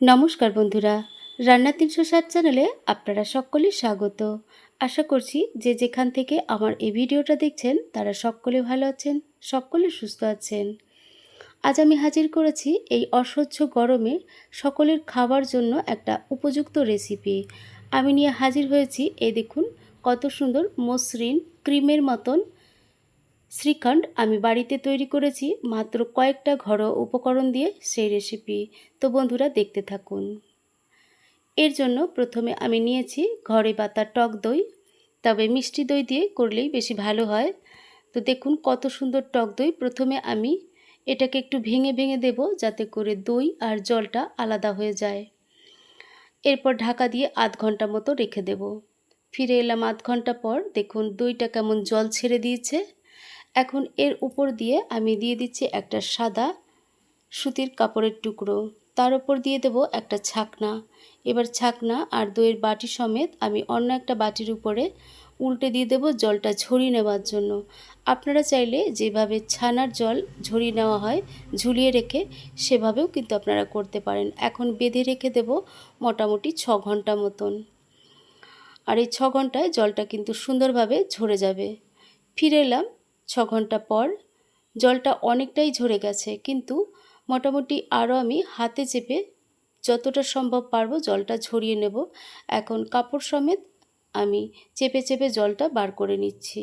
নমস্কার বন্ধুরা, রান্না তিনশো সাত চ্যানেলে আপনারা সকলে স্বাগত। আশা করছি যে যেখান থেকে আমার এই ভিডিওটা দেখছেন, তারা সকলে ভালো আছেন, সকলে সুস্থ আছেন। আজ আমি হাজির করেছি এই অসহ্য গরমে সকলের খাবার জন্য একটা উপযুক্ত রেসিপি আমি নিয়ে হাজির হয়েছি, এই দেখুন, কত সুন্দর মসৃণ, ক্রিমের মতন শ্রীখণ্ড আমি বাড়িতে তৈরি করেছি মাত্র কয়েকটা ঘরোয়া উপকরণ দিয়ে সেই রেসিপি তো বন্ধুরা, দেখতে থাকুন। এর জন্য প্রথমে আমি নিয়েছি ঘরে পাতা টক দই। তবে মিষ্টি দই দিয়ে করলেই বেশি ভালো হয়। তো দেখুন কত সুন্দর টক দই। প্রথমে আমি এটাকে একটু ভেঙে ভেঙে দেব যাতে করে দই আর জলটা আলাদা হয়ে যায়। এরপর ঢাকা দিয়ে আধ ঘণ্টা মতো রেখে দেব। ফিরে এলাম আধ ঘণ্টা পর। দেখুন দইটা কেমন জল ছেড়ে দিয়েছে। এখন এর উপর দিয়ে আমি দিয়ে দিচ্ছি একটা সাদা সুতির কাপড়ের টুকরো। তার উপর দিয়ে দেব একটা ছাকনা। এবার ছাকনা আর দইয়ের বাটি সমেত আমি অন্য একটা বাটির উপরে উল্টে দিয়ে দেব জলটা ঝরিয়ে নেওয়ার জন্য। আপনারা চাইলে যেভাবে ছানার জল ঝরিয়ে নেওয়া হয়, ঝুলিয়ে রেখে সেভাবেও কিন্তু আপনারা করতে পারেন। এখন বেঁধে রেখে দেব মোটামুটি ছ ঘণ্টা মতন। আর এই ছ ঘন্টায় জলটা কিন্তু সুন্দরভাবে ঝরে যাবে। ফিরে এলাম ছ ঘণ্টা পর জলটা অনেকটাই ঝরে গেছে, কিন্তু মোটামুটি আরও আমি হাতে চেপে যতটা সম্ভব পারব জলটা ঝরিয়ে নেব। এখন কাপড় সমেত আমি চেপে চেপে জলটা বার করে নিচ্ছি।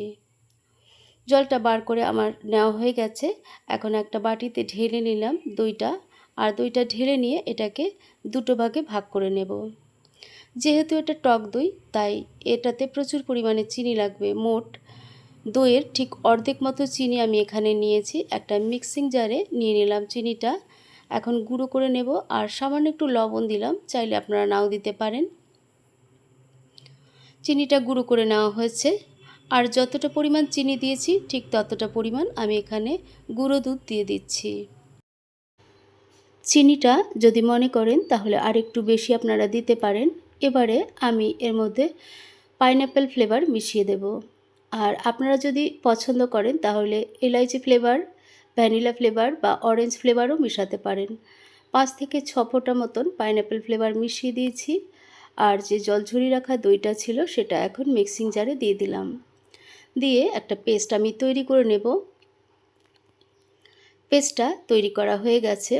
জলটা বার করে আমার নেওয়া হয়ে গেছে। এখন একটা বাটিতে ঢেলে নিলাম দইটা, আর দইটা ঢেলে নিয়ে এটাকে দুটো ভাগে ভাগ করে নেব। যেহেতু এটা টক দই, তাই এটাতে প্রচুর পরিমাণে চিনি লাগবে, মোট দইয়ের ঠিক অর্ধেক মতো চিনি আমি এখানে নিয়েছি। একটা মিক্সিং জারে নিয়ে নিলাম চিনিটা। এখন গুঁড়ো করে নেব আর সামান্য একটু লবণ দিলাম, চাইলে আপনারা নাও দিতে পারেন। চিনিটা গুঁড়ো করে নেওয়া হয়েছে। আর যতটা পরিমাণ চিনি দিয়েছি, ঠিক ততটা পরিমাণ আমি এখানে গুঁড়ো দুধ দিয়ে দিচ্ছি। চিনিটা যদি মনে করেন, তাহলে আর একটু বেশি আপনারা দিতে পারেন। এবারে আমি এর মধ্যে পাইনঅ্যাপেল ফ্লেভার মিশিয়ে দেব। আর আপনারা যদি পছন্দ করেন, তাহলে এলাইচি ফ্লেভার, ভ্যানিলা ফ্লেভার বা অরেঞ্জ ফ্লেভারও মেশাতে পারেন। পাঁচ থেকে ছ ফোঁটা মতন পাইনঅ্যাপেল ফ্লেভার মিশিয়ে দিয়েছি। আর যে জলঝরি রাখা দইটা ছিল, সেটা এখন মিক্সিং জারে দিয়ে দিলাম। দিয়ে একটা পেস্ট আমি তৈরি করে নেব। পেস্টটা তৈরি করা হয়ে গেছে।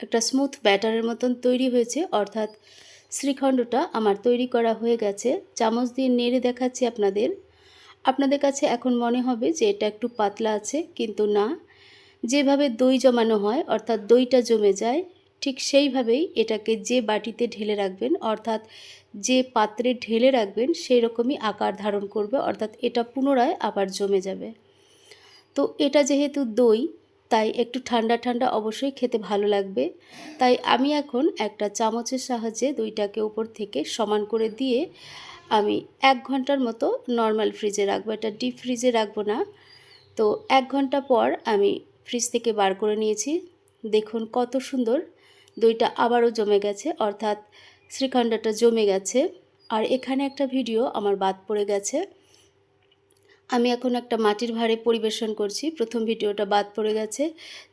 একটা স্মুথ ব্যাটারের মতন তৈরি হয়েছে, অর্থাৎ শ্রীখণ্ডটা আমার তৈরি করা হয়ে গেছে। চামচ দিয়ে নেড়ে দেখাচ্ছি আপনাদের। আপনাদের কাছে এখন মনে হবে যে এটা একটু পাতলা আছে, কিন্তু না। যেভাবে দই জমানো হয়, অর্থাৎ দইটা জমে যায়, ঠিক সেইভাবেই এটাকে যে বাটিতে ঢেলে রাখবেন, অর্থাৎ যে পাত্রে ঢেলে রাখবেন সেই রকমই আকার ধারণ করবে, অর্থাৎ এটা পুনরায় আবার জমে যাবে। তো এটা যেহেতু দই, তাই একটু ঠান্ডা ঠান্ডা অবশ্যই খেতে ভালো লাগবে। তাই আমি এখন একটা চামচের সাহায্যে দইটাকে উপর থেকে সমান করে দিয়ে আমি এক ঘণ্টার মতো নর্মাল ফ্রিজে রাখব, এটা ডিপ ফ্রিজে রাখব না। তো এক ঘণ্টা পর আমি ফ্রিজ থেকে বার করে নিয়েছি। দেখুন কত সুন্দর, দইটা আবারও জমে গেছে, অর্থাৎ শ্রীখণ্ডটা জমে গেছে। আর এখানে একটা ভিডিও আমার বাদ পড়ে গেছে। আমি এখন একটা মাটির ভারে পরিবেশন করছি, প্রথম ভিডিওটা বাদ পড়ে গেছে।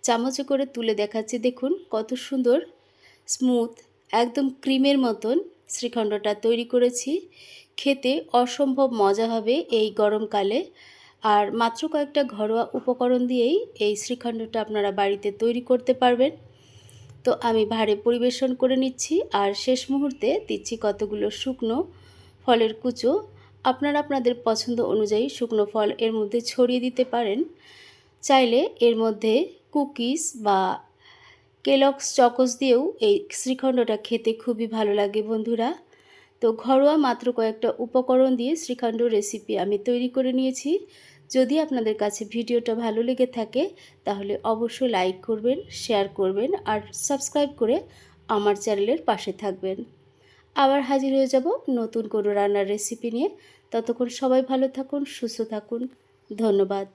চামচে করে তুলে দেখাচ্ছি, দেখুন কত সুন্দর স্মুথ একদম ক্রিমের মতন। শ্রীখণ্ডটা তৈরি করেছি। খেতে অসম্ভব মজা হবে এই গরমকালে আর মাত্র কয়েকটা ঘরোয়া উপকরণ দিয়েই এই শ্রীখণ্ডটা আপনারা বাড়িতে তৈরি করতে পারবেন। তো আমি ভারে পরিবেশন করে নিচ্ছি আর শেষ মুহূর্তে দিচ্ছি কতগুলো শুকনো ফলের কুচো। আপনারা আপনাদের পছন্দ অনুযায়ী শুকনো ফল এর মধ্যে ছড়িয়ে দিতে পারেন। চাইলে এর মধ্যে কুকিজ বা কেলক্স চকস দিয়েও এই শ্রীখণ্ডটা খেতে খুবই ভালো লাগে বন্ধুরা। তো ঘরোয়া মাত্র কয়েকটা উপকরণ দিয়ে শ্রীখণ্ড রেসিপি আমি তৈরি করে নিয়েছি। যদি আপনাদের কাছে ভিডিওটা ভালো লেগে থাকে, তাহলে অবশ্যই লাইক করবেন শেয়ার করবেন আর সাবস্ক্রাইব করে আমার চ্যানেলের পাশে থাকবেন। আবার হাজির হয়ে যাব নতুন কোনো রান্নার রেসিপি নিয়ে। ততক্ষণ সবাই ভালো থাকুন, সুস্থ থাকুন। ধন্যবাদ।